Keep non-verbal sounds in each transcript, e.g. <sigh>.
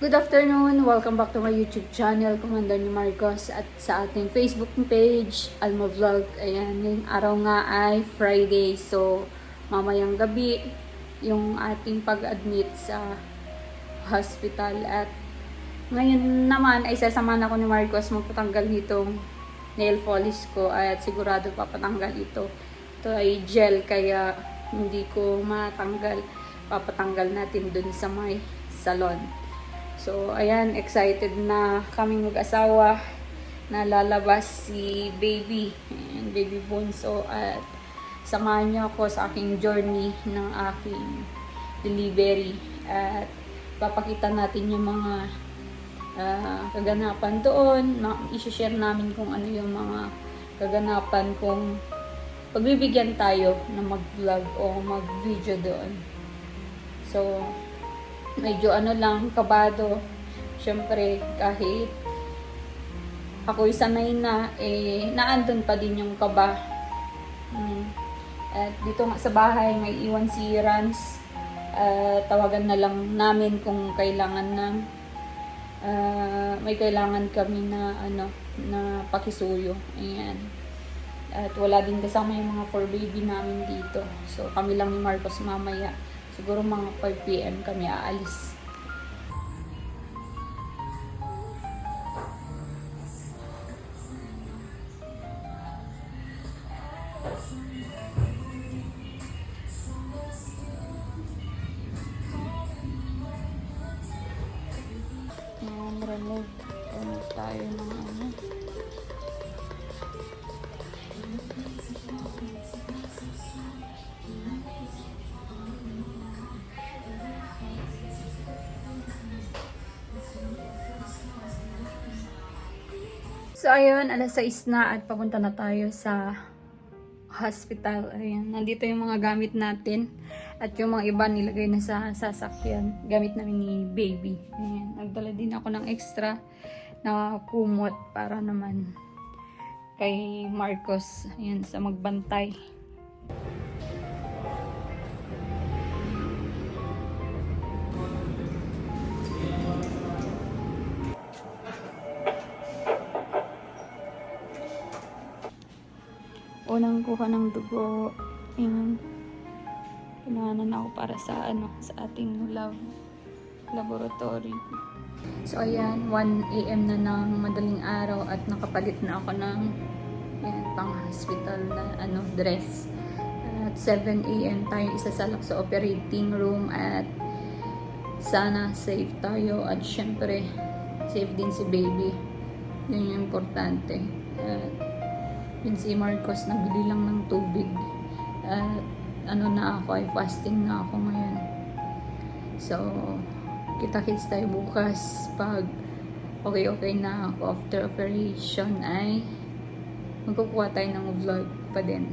Good afternoon! Welcome back to my YouTube channel, Commander ni Marcos at sa ating Facebook page, Alma Vlog. Ayan, ngayong araw nga ay Friday. So, mamayang gabi, yung ating pag-admit sa hospital. At ngayon naman ay sasamahan ako ni Marcos magpatanggal nitong nail polish ko at sigurado papatanggal ito. Ito ay gel kaya hindi ko matanggal. Papatanggal natin dun sa may salon. So, ayan, excited na kaming mag-asawa. Na lalabas si baby, ayan, baby bunso. At samahan niyo ako sa aking journey ng aking delivery. At papakita natin yung mga ah, kaganapan doon, ma- isi-share namin kung ano yung mga kaganapan kung pagbibigyan tayo na mag-vlog o mag-video doon. So, medyo ano lang, kabado. Siyempre, kahit ako'y sanay na, eh, naandun pa din yung kaba. Mm. At dito nga sa bahay, may iwan si Rans. Ah, tawagan na lang namin kung kailangan ng ah, may kailangan kami na ano na pakisuyo. Ayan. At wala din kasama yung mga for baby namin dito. So kami lang ni Marcos mamaya. Siguro mga 5 p.m. kami aalis. So, ayun, alas 6 na at papunta na tayo sa hospital. Ayan, nandito yung mga gamit natin at yung mga iba nilagay na sa sasakyan. Gamit namin ni baby. Ayan, nagdala din ako ng extra na kumot para naman kay Marcos. Ayan, sa magbantay. Unang kuha ng dugo yung kinahanan ako para sa ano sa ating lab laboratory so ayan 1 a.m. na ng madaling araw at nakapalit na ako ng yan, pang hospital na ano dress at 7 a.m. tayo isasalak sa operating room at sana safe tayo at syempre safe din si baby yun yung importante at yun si Marcos, nabili lang ng tubig. At ano na ako, ay fasting na ako ngayon. So, kita-kits tayo bukas pag okay-okay na ako after operation ay magkukuha tayo ng vlog pa din.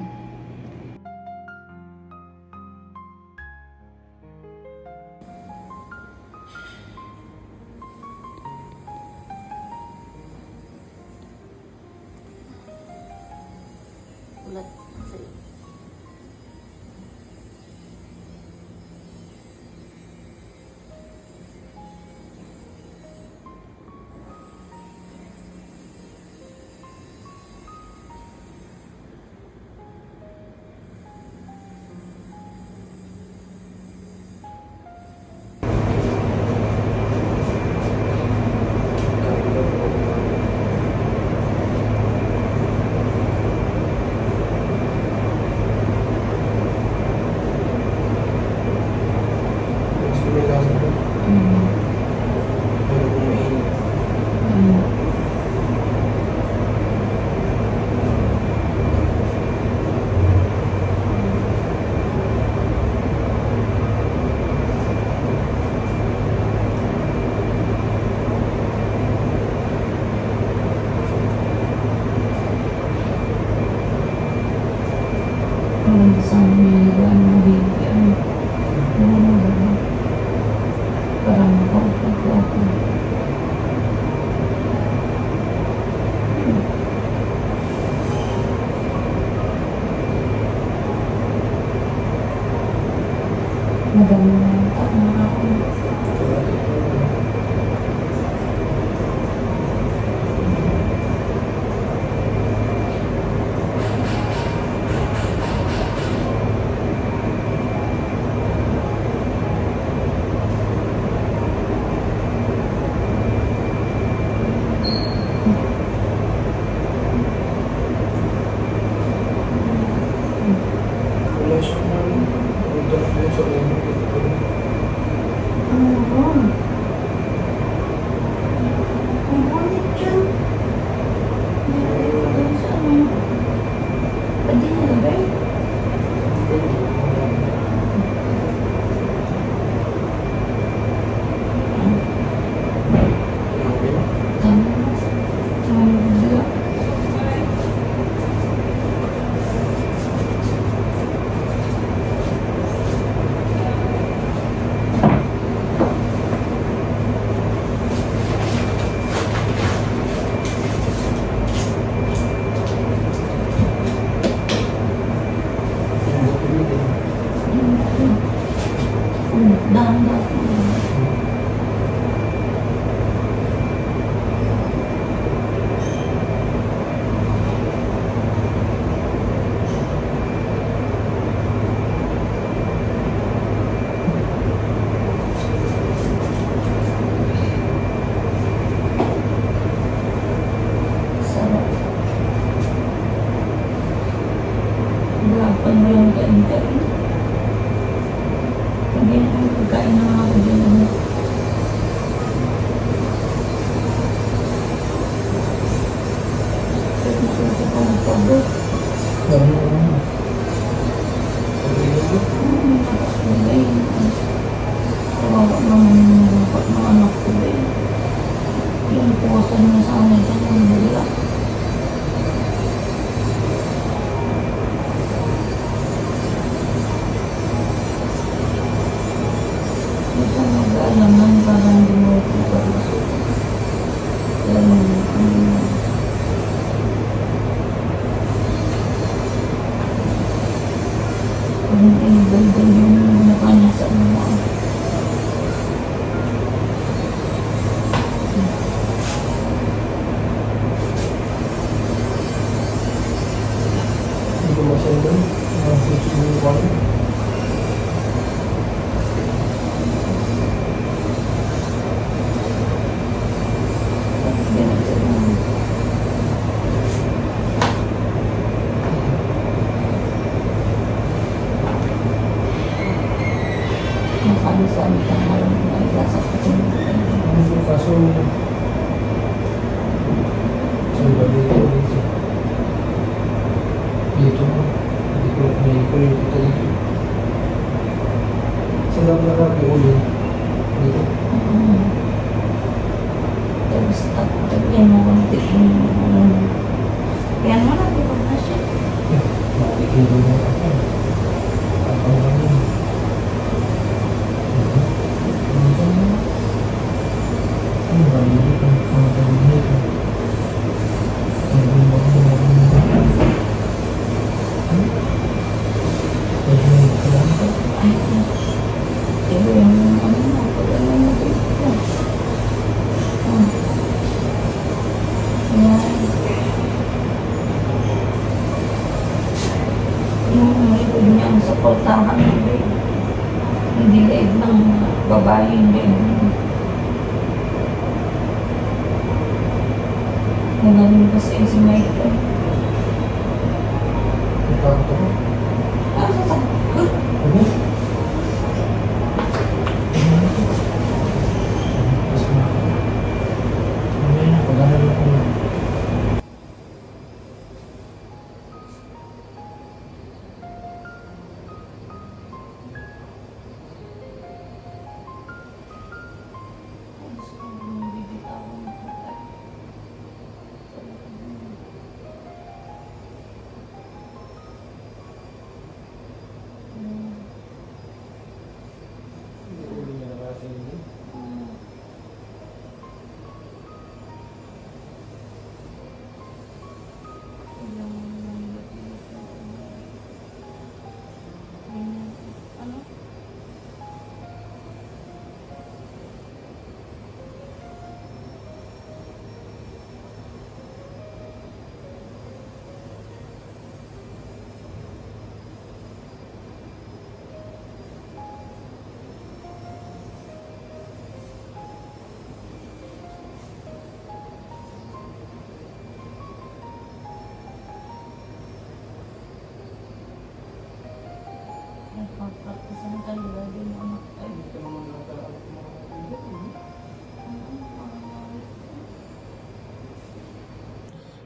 Amen.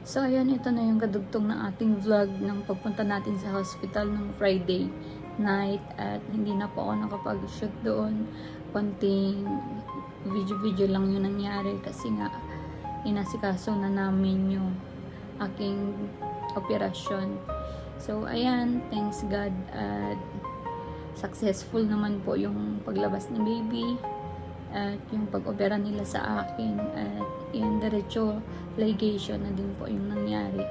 So ayan, ito na yung kadugtong ng ating vlog ng pagpunta natin sa hospital ng Friday night at hindi na po ako nakapag-shoot doon. Konting video-video lang yung nangyari kasi nga inasikaso na namin yung aking operasyon. So ayan, thanks God at successful naman po yung paglabas ni baby at yung pag-opera nila sa akin at yan diretso ligation na din po yung nangyari.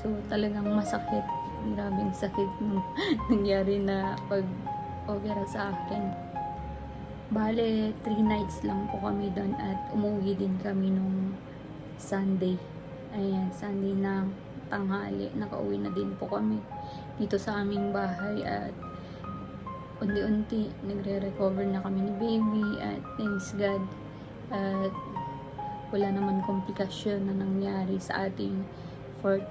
So talagang masakit. Grabing sakit <laughs> nung nangyari na pag-opera sa akin. Bale 3 nights lang po kami doon at umuwi din kami nung Sunday. Ayan Sunday na tanghali nakauwi na din po kami dito sa aming bahay at unti-unti nagre-recover na kami ni baby at thanks God at wala naman komplikasyon na nangyari sa ating fourth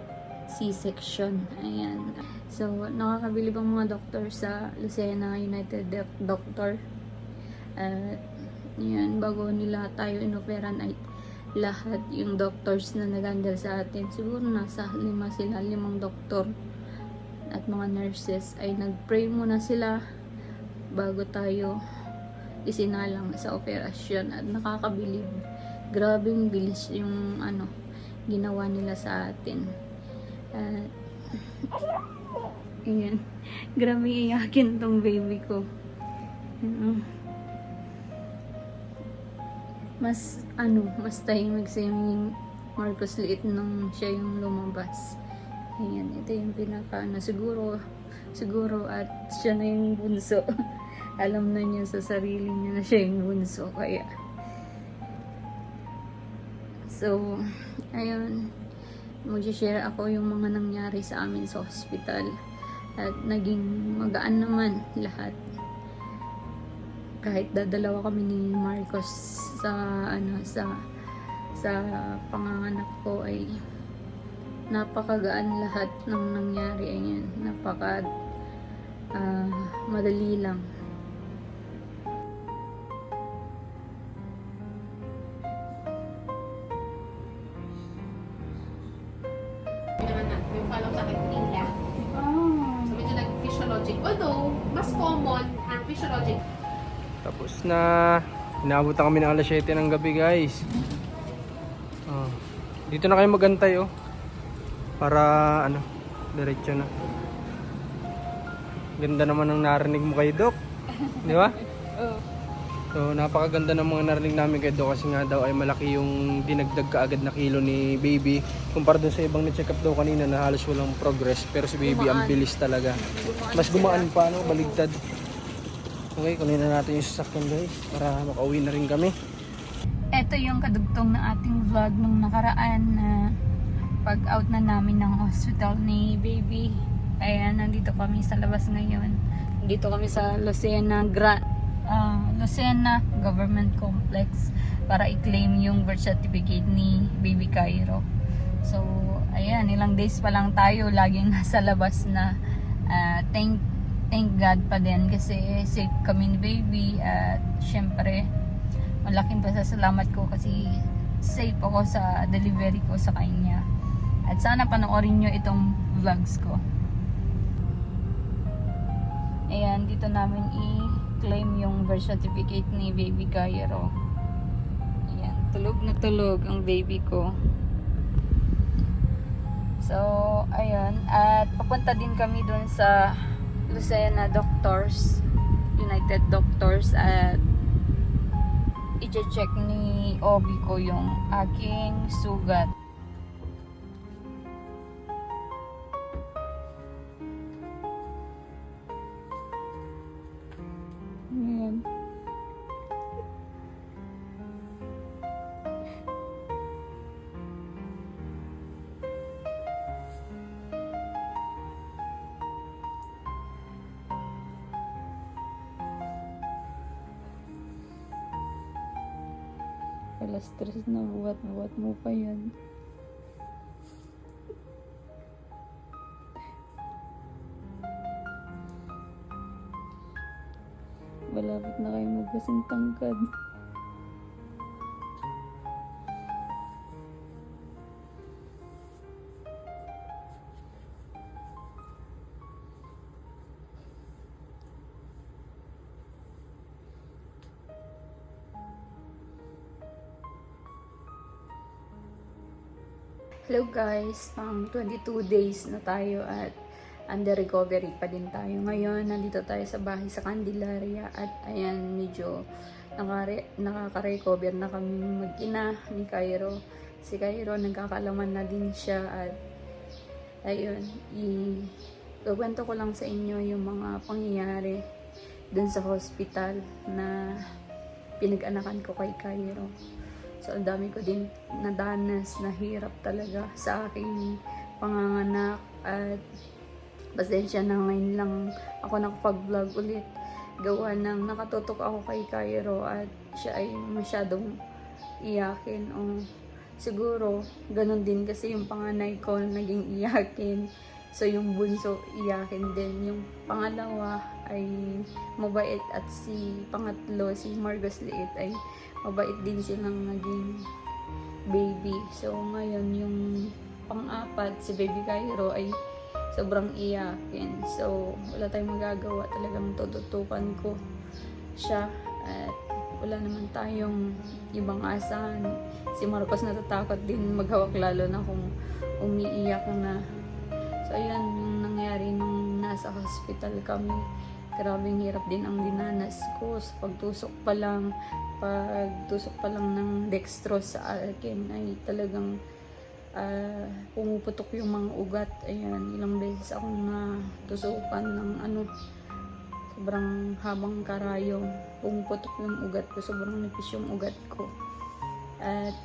C-section. Ayan. So, nakakabilib ang mga doktor sa Lucena United Doc- Doctor. At, yan, bago nila tayo inoperan ay lahat yung doctors na nagandal sa atin. Siguro nasa lima sila, limang doktor at mga nurses ay nag-pray muna sila bago tayo isinalang sa operasyon at nakakabilib. Grabing bilis yung ano ginawa nila sa atin. At Ayan. Grabe iyakin tong baby ko. Mas, ano, mas tahimik sa yung Marcos liit nung siya yung lumabas. Ayan, ito yung pinaka, ano, siguro, siguro at siya na yung bunso. <laughs> Alam na niya sa sarili niya na siya yung bunso. Kaya, so, ayun, mag-share ako yung mga nangyari sa amin sa hospital. At naging magaan naman lahat. Kahit dadalawa kami ni Marcos sa ano sa sa panganganak ko ay napakagaan lahat ng nangyari ayan napaka ah, madali lang medyo nag-physiologic. Although, mas common ang physiologic. Tapos na. Inabot na kami ng alas 7 ng gabi guys. Oh. Dito na kayo magantay oh. Para ano, diretso na. Ganda naman ng narinig mo kay Doc. Di ba? So napakaganda ng mga narinig namin kay Doc kasi nga daw ay malaki yung dinagdag kaagad na kilo ni baby. Kumpara dun sa ibang ni-check up daw kanina na halos walang progress. Pero si baby ang bilis talaga. Mas gumaan pa, no? Baligtad. Okay, kunin na natin yung sasakyan guys para makauwi na rin kami. Ito yung kadugtong ng ating vlog nung nakaraan na pag out na namin ng hospital ni baby. Kaya nandito kami sa labas ngayon. Dito kami sa Lucena Grand ah, Lucena Government Complex para i-claim yung birth certificate ni baby Cairo. So, ayan, ilang days pa lang tayo laging <laughs> nasa labas na Ah, thank thank God pa din kasi safe kami ni baby at syempre malaking pasasalamat ko kasi safe ako sa delivery ko sa kanya. At sana panoorin nyo itong vlogs ko. Ayan, dito namin i-claim yung birth certificate ni baby Cairo. Ayan, tulog na tulog ang baby ko. So, ayun. At papunta din kami dun sa Lucena Doctors, United Doctors at i-check ni Obi ko yung aking sugat. Alas tres na buhat-buhat mo pa yan. Malapit na kayo magkasing tangkad. Guys, pang 22 days na tayo at under recovery pa din tayo. Ngayon, nandito tayo sa bahay sa Candelaria at ayan, medyo nakare nakaka-recover na kami mag-ina ni Cairo. Si Cairo, nagkakalaman na din siya at ayun, i Gagwento ko lang sa inyo yung mga pangyayari dun sa hospital na pinag-anakan ko kay Cairo. So, ang dami ko din nadanas na hirap talaga sa aking panganganak at pasensya na ngayon lang ako nakapag-vlog ulit. Gawa ng nakatutok ako kay Cairo at siya ay masyadong iyakin o siguro ganun din kasi yung panganay ko naging iyakin. So, yung bunso, iyakin din. Yung pangalawa ay mabait at si pangatlo, si Marcos Liit ay mabait din silang naging baby. So, ngayon yung pang-apat, si Baby Cairo ay sobrang iyakin. So, wala tayong magagawa. Talagang tututukan ko siya at wala naman tayong ibang asahan. Si Marcos natatakot din maghawak lalo na kung umiiyak na So, ayan yung nangyari nung nasa hospital kami. Grabing hirap din ang dinanas ko. Sa pagtusok pa lang, pagtusok pa lang ng dextrose sa akin ay talagang ah, pumuputok yung mga ugat. Ayan, ilang beses akong natusukan ng ano, sobrang habang karayong pumuputok yung ugat ko. Sobrang nipis yung ugat ko. At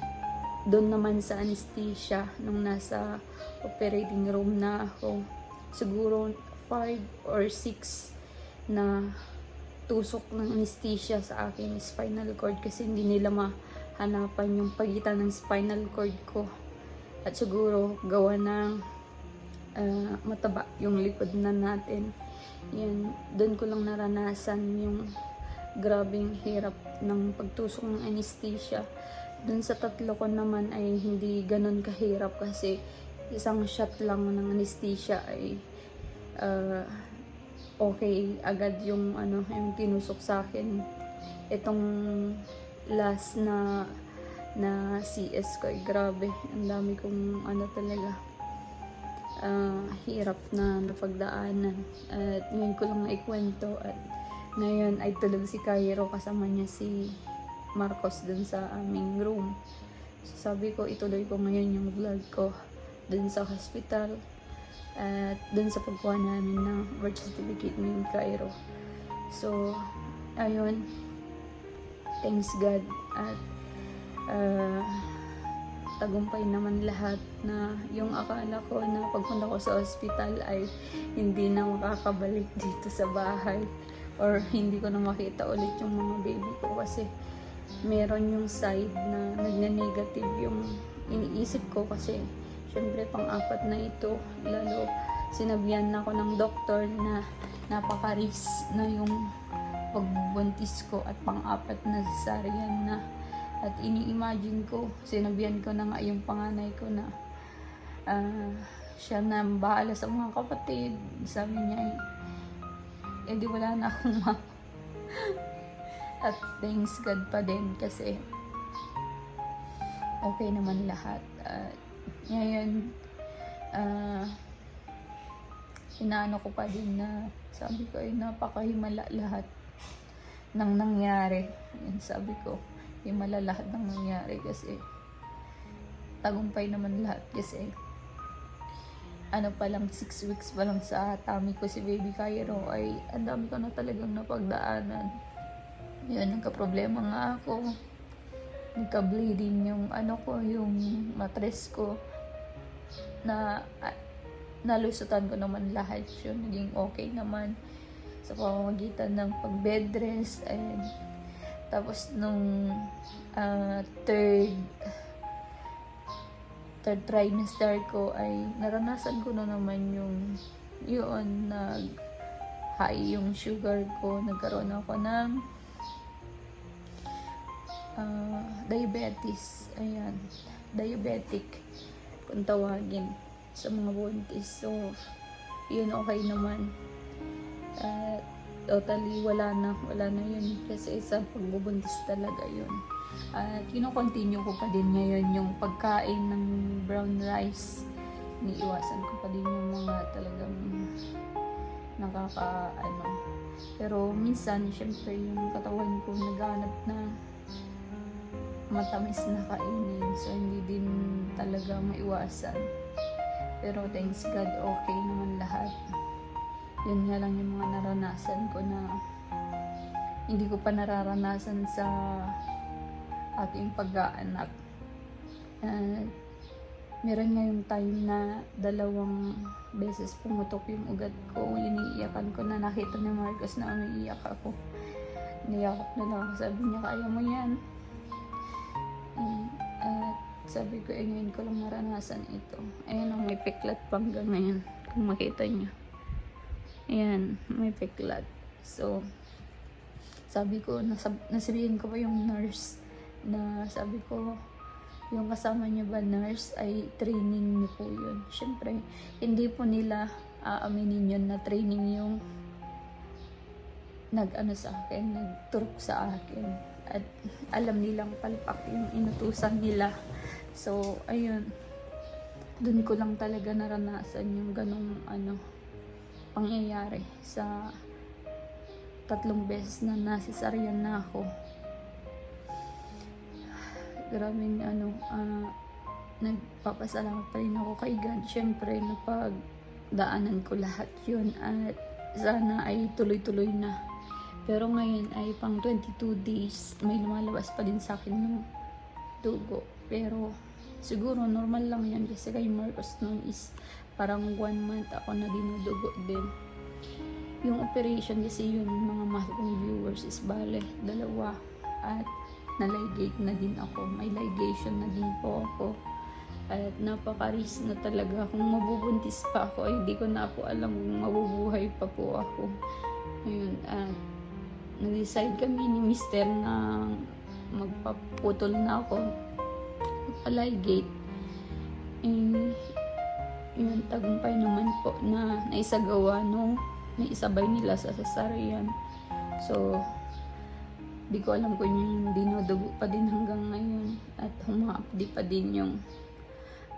doon naman sa anesthesia nung nasa operating room na ako siguro 5 or 6 na tusok ng anesthesia sa akin spinal cord kasi hindi nila mahanapan yung pagitan ng spinal cord ko. At siguro gawa ng ah, mataba yung likod na natin. Yan doon ko lang naranasan yung grabing hirap ng pagtusok ng anesthesia. Dun sa tatlo ko naman ay hindi ganun kahirap kasi isang shot lang ng anesthesia ay uh, okay agad yung ano yung tinusok sa akin. Itong last na na CS ko ay grabe. Ang dami kong ano talaga. Ah, hirap na napagdaanan. At ngayon ko lang naikwento. At ngayon ay tulog si Cairo kasama niya si Marcos dun sa aming room. So, sabi ko, ituloy ko ngayon yung vlog ko dun sa hospital at dun sa pagkuha namin ng birth certificate ni Cairo. So, ayun. Thanks God. At ah, tagumpay naman lahat na yung akala ko na pagpunta ko sa hospital ay hindi na makakabalik dito sa bahay or hindi ko na makita ulit yung mga baby ko kasi meron yung side na nagne-negative yung iniisip ko kasi syempre pang-apat na ito. Lalo sinabihan na ako ng doktor na napaka-risk na yung pagbuntis ko at pang-apat na cesarean na. At ini-imagine ko sinabihan ko na nga yung panganay ko na ah, siya na bahala sa mga kapatid. Sabi niya eh, eh di wala na akong ma <laughs> at thanks God pa din kasi okay naman lahat. At ngayon, ah inaano ko pa din na sabi ko ay napakahimala lahat ng nangyari. Yan sabi ko, himala lahat ng nangyari kasi tagumpay naman lahat kasi ano pa lang, 6 weeks pa lang sa tummy ko si Baby Cairo ay ang dami ko na talagang napagdaanan. Yun, nagka-problema nga ako. Nagka-bleeding yung ano ko, yung matres ko. Na ah, nalusutan ko naman lahat yun. Naging okay naman sa pamamagitan ng pag-bed. And, tapos nung ah, third third trimester ko ay naranasan ko na naman yung yun nag high yung sugar ko nagkaroon ako ng ah, diabetes ayan diabetic kung tawagin sa mga buntis so yun okay naman at totally wala na wala na yun kasi sa pagbubuntis talaga yun At kino-continue ko pa din ngayon yung pagkain ng brown rice. Iniiwasan ko pa din yung mga talagang nakaka ano. Pero minsan, syempre yung katawan ko naghanap na matamis na kainin. So, hindi din talaga maiwasan. Pero thanks God, okay naman lahat. Yun nga lang yung mga naranasan ko na hindi ko pa nararanasan sa aking pag-aanak. At meron nga yung time na dalawang beses pumutok yung ugat ko. Iniiyakan ko na nakita ni Marcos na umiiyak ako. Niyakap na lang ako. Sabi niya, kaya mo yan. Sabi ko, eh ngayon ko lang naranasan ito. Ayan ang may piklat pa hanggang ngayon. Kung makita niyo. Ayan, may piklat. So, sabi ko, nasab nasabihin ko pa yung nurse na sabi ko, yung kasama niyo ba nurse ay training niyo po yun. Siyempre, hindi po nila aaminin yun na training yung nag-ano sa akin, nagturok sa akin. At alam nilang palpak yung inutusan nila. So, ayun. Doon ko lang talaga naranasan yung ganong ano, pangyayari sa tatlong beses na nasisaryan na ako. Grabing ano, ah, nagpapasalamat pa rin ako kay God. Siyempre, napagdaanan ko lahat yun at sana ay tuloy-tuloy na. Pero ngayon ay pang 22 days, may lumalabas pa din sa akin ng dugo. Pero siguro normal lang yan kasi kay Marcos noon is parang one month ako na dinudugo din. Yung operation kasi yun, mga mahal kong viewers is bale, dalawa. At na-ligate na din ako. May ligation na din po ako. At napaka-risk na talaga. Kung mabubuntis pa ako, ay hindi ko na po alam kung mabubuhay pa po ako. Ayun, at nag-decide kami ni Mister na magpaputol na ako. Magpa-ligate. Eh, yun, tagumpay naman po na naisagawa nung naisabay nila sa cesarean. So, di ko alam kung yung dinudugo pa din hanggang ngayon at humapdi pa din yung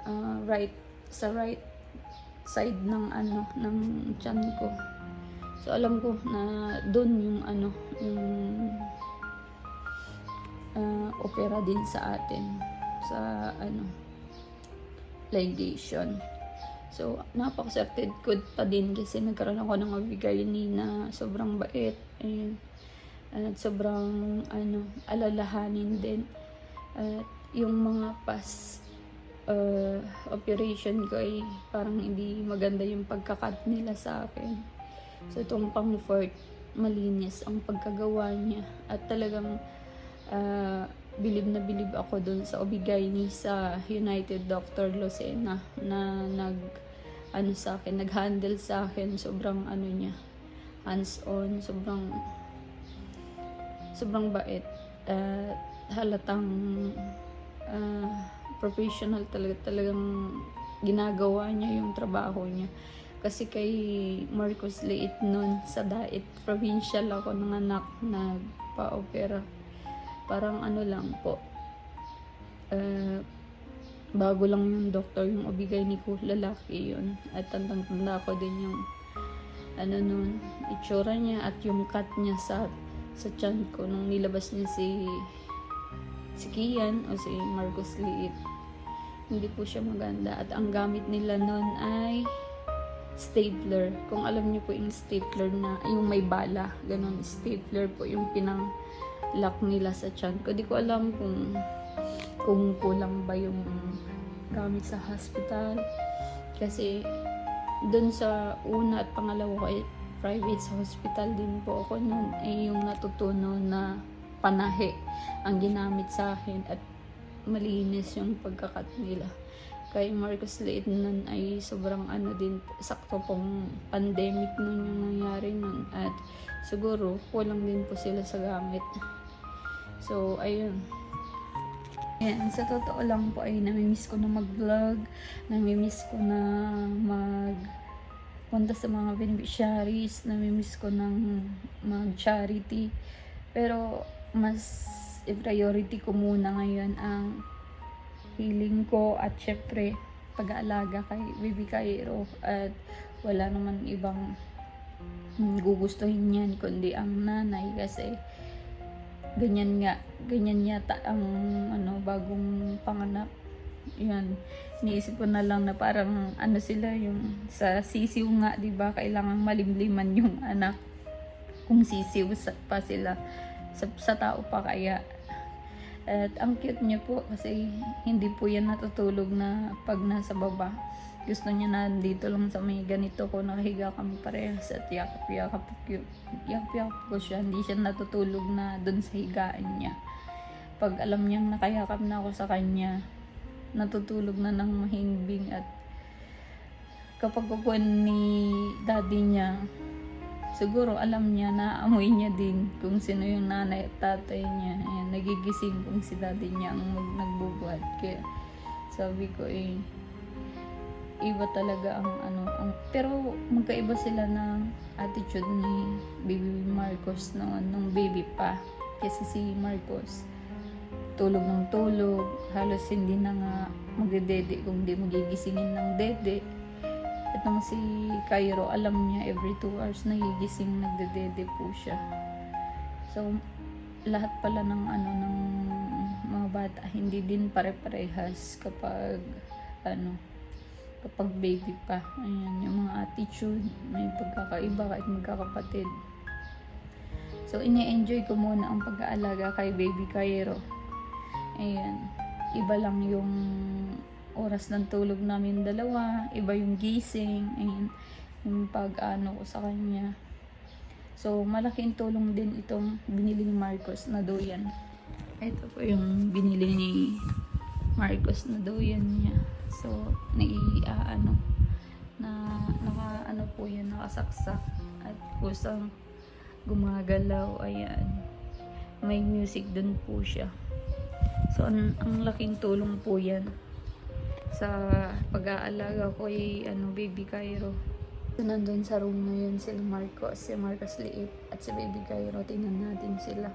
ah, right sa right side ng ano ng tiyan ko. So alam ko na doon yung ano yung ah, opera din sa atin sa ano ligation. So, napaka-certed good pa din kasi nagkaroon ako ng abigayani na sobrang bait. Ayun. At sobrang ano, alalahanin din. At yung mga past uh, operation ko ay parang hindi maganda yung pagkakat nila sa akin. So, itong pang fourth, malinis ang pagkagawa niya. At talagang uh, bilib na bilib ako dun sa Obigayni sa United Dr. Lucena na nag ano sa akin, nag-handle sa akin sobrang ano niya hands-on, sobrang sobrang bait at halatang ah, professional talaga talagang ginagawa niya yung trabaho niya kasi kay Marcos Liit nun. Sa Dait provincial ako ng anak nagpa-opera. Parang ano lang po. Uh, bago lang yung doktor yung obigay ni ko lalaki yun. At tandang tanda ko din yung ano nun itsura niya at yung cut niya sa sa tiyan ko nung nilabas niya si si Kian o si Marcos Liit. Hindi po siya maganda. At ang gamit nila nun ay stapler kung alam niyo po yung stapler na yung may bala ganun stapler po yung pinang lock nila sa tiyan ko. Di ko alam kung kung kulang ba yung gamit sa hospital. Kasi dun sa una at pangalawa ay private sa hospital din po ako noon ay yung natutunan na panahe ang ginamit sa akin at malinis yung pagkakat nila. Kay Marcos Liit nun ay sobrang ano din, sakto pong pandemic nun yung nangyari nun at siguro kulang din po sila sa gamit. So, ayun. Yan, sa totoo lang po ay namimiss ko na mag-vlog, namimiss ko na mag punta sa mga beneficiaries, namimiss ko ng mag-charity. Pero, mas i-priority ko muna ngayon ang healing ko at syempre pag-aalaga kay Baby Cairo at wala naman ibang gugustuhin yan kundi ang nanay kasi ganyan nga ganyan yata ang ano bagong panganak. Yan iniisip ko na lang na parang ano sila yung sa sisiw nga 'di ba? Kailangan malimliman yung anak. Kung sisiw sa- pa sila sa, sa tao pa kaya at ang cute niya po kasi hindi po yan natutulog na pag nasa baba. Gusto niya na dito lang sa may ganito ko nakahiga kami parehas at yakap-yakap yakap-yakap ko siya. Hindi siya natutulog na dun sa higaan niya. Pag alam niyang nakayakap na ako sa kanya, natutulog na ng mahimbing at kapag kukuha ni daddy niya, siguro alam niya na amoy niya din kung sino yung nanay at tatay niya. Ayan, nagigising kung si daddy niya ang mag nagbubuhat. Kaya sabi ko eh, iba talaga ang ano. Ang, pero magkaiba sila ng attitude ni baby Marcos noon, nung baby pa. Kasi si Marcos, tulog ng tulog, halos hindi na nga magdedede kung di magigisingin ng dede. Itong si Cairo, alam niya every 2 hours nagigising, nagdedede po siya. So, lahat pala ng ano ng mga bata hindi din pare-parehas kapag ano kapag baby pa. Ayan, yung mga attitude, may pagkakaiba kahit magkakapatid. So, ini-enjoy ko muna ang pag-aalaga kay baby Cairo. Ayan, iba lang yung oras ng tulog namin dalawa, iba yung gising, ayan, yung pag-ano ko sa kanya. So, malaking tulong din itong binili ni Marcos na doyan. Ito po yung binili ni Marcos na doyan niya. So, nai-ano, na naka ano po yan, nakasaksak at kusang gumagalaw, ayan. May music dun po siya. So, ang, ang laking tulong po yan sa pag-aalaga ko kay ano, baby Cairo. So, nandun sa room ngayon sila Marcos, si Marcos Liit at si baby Cairo. Tingnan natin sila.